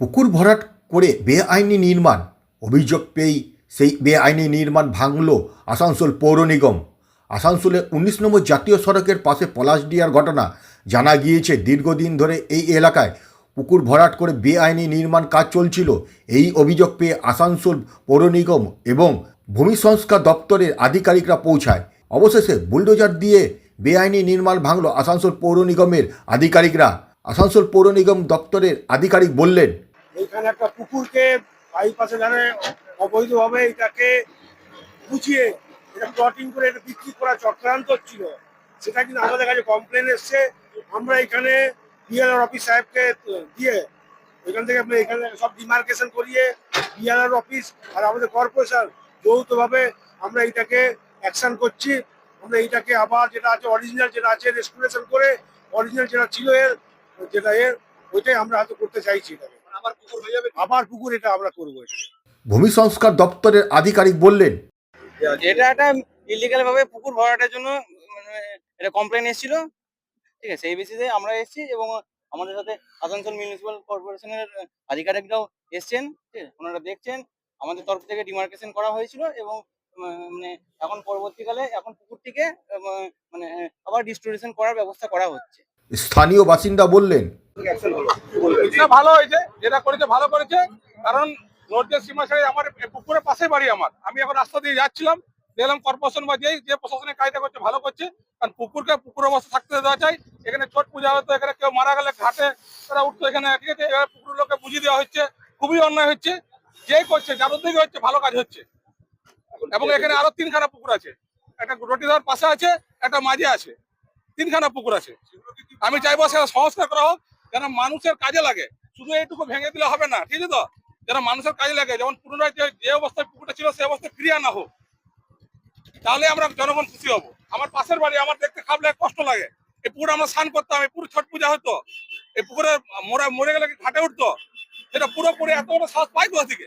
পুকুর ভরাট করে বেআইনি নির্মাণ। অভিযোগ পেয়েই সেই বেআইনি নির্মাণ ভাঙল আসানসোল পৌর নিগম। আসানসোলে উনিশ নম্বর জাতীয় সড়কের পাশে পলাশডিয়ার ঘটনা জানা গিয়েছে। দীর্ঘদিন ধরে এই এলাকায় পুকুর ভরাট করে বেআইনি নির্মাণ কাজ চলছিল। এই অভিযোগ পেয়ে আসানসোল পৌর নিগম এবং ভূমি সংস্কার দপ্তরের আধিকারিকরা পৌঁছায়। অবশেষে বুলডোজার দিয়ে বেআইনি নির্মাণ ভাঙল আসানসোল পৌর নিগমের আধিকারিকরা। আসানসোল পৌর নিগম দপ্তরের আধিকারিক বললেন এইখানে একটা পুকুরকে বাইপাসে ধারে অবৈধভাবে এটাকে বুঝিয়ে, এটা প্লটিং করে, এটা বিক্রি করা চক্রান্ত হচ্ছিল, সেটা কিন্তু আমাদের কাছে কমপ্লেন এসছে। আমরা এখানে বিএলআর অফিস সাহেবকে দিয়ে, এখান থেকে এখানে সব ডিমার্কেশন করিয়ে বিএলআর অফিস আর আমাদের কর্পোরেশন যৌথভাবে আমরা এটাকে অ্যাকশন করছি। আমরা এইটাকে আবার যেটা আছে অরিজিনাল যেটা আছে রেস্টুরেশন করে অরিজিনাল যেটা ছিল এর, যেটা এর, ওইটাই আমরা হয়তো করতে চাইছি এটাকে। আবার পুকুর হয়ে যাবে। আবার পুকুর এটা আমরা করব এটা। ভূমি সংস্কার দপ্তরের আধিকারিক বললেন এটা একটা ইলিগাল ভাবে পুকুর ভরাটার জন্য মানে এটা কমপ্লেন এসেছিল। ঠিক আছে সেই বেসিসে আমরা এসেছি এবং আমাদের সাথে আসানসোল মিউনিসিপাল কর্পোরেশনের আধিকারিকরাও এসছেন ঠিক আছে ওনারা দেখছেন। আমাদের তরফ থেকে ডিমার্কেশন করা হয়েছিল এবং মানে এখন পরবর্তীকালে এখন পুকুরটিকে মানে আবার ডিস্টোরেশন করার ব্যবস্থা করা হচ্ছে। স্থানীয় বাসিন্দা বললেন পুকুর লোককে বুঝিয়ে দেওয়া হচ্ছে, খুবই অন্যায় হচ্ছে। যে করছে যার উদ্যোগে হচ্ছে, ভালো কাজ হচ্ছে। এবং এখানে আরও তিনখানা পুকুর আছে। একটা রটি দেওয়ার পাশে আছে, একটা মাঝে আছে। তিনখানা পুকুর আছে। আমি চাইব সেটা সংস্কার করা হোক। যেন মানুষের কাজে লাগে? শুধু এইটুকু ভেঙে দিলে হবে না ঠিক আছে তো? যেন মানুষের কাজে লাগে? যেমন পুনরায় যে অবস্থায় পুকুরটা ছিল সেই অবস্থায় ফিরিয়ে আনা হোক। তাহলে আমরা জনগণ খুশি হব। আমার পাশের বাড়ি, আমার দেখতে খারাপ লাগে কষ্ট লাগে। এই পুকুরে আমরা স্নান করতাম, এই পুরো ছট পূজা হতো। এই পুকুরে মরে মরে গেলে ঘাটে উঠতো? সেটা পুরোপুরি এত বড় শ্বাস পাই কোথা থেকে?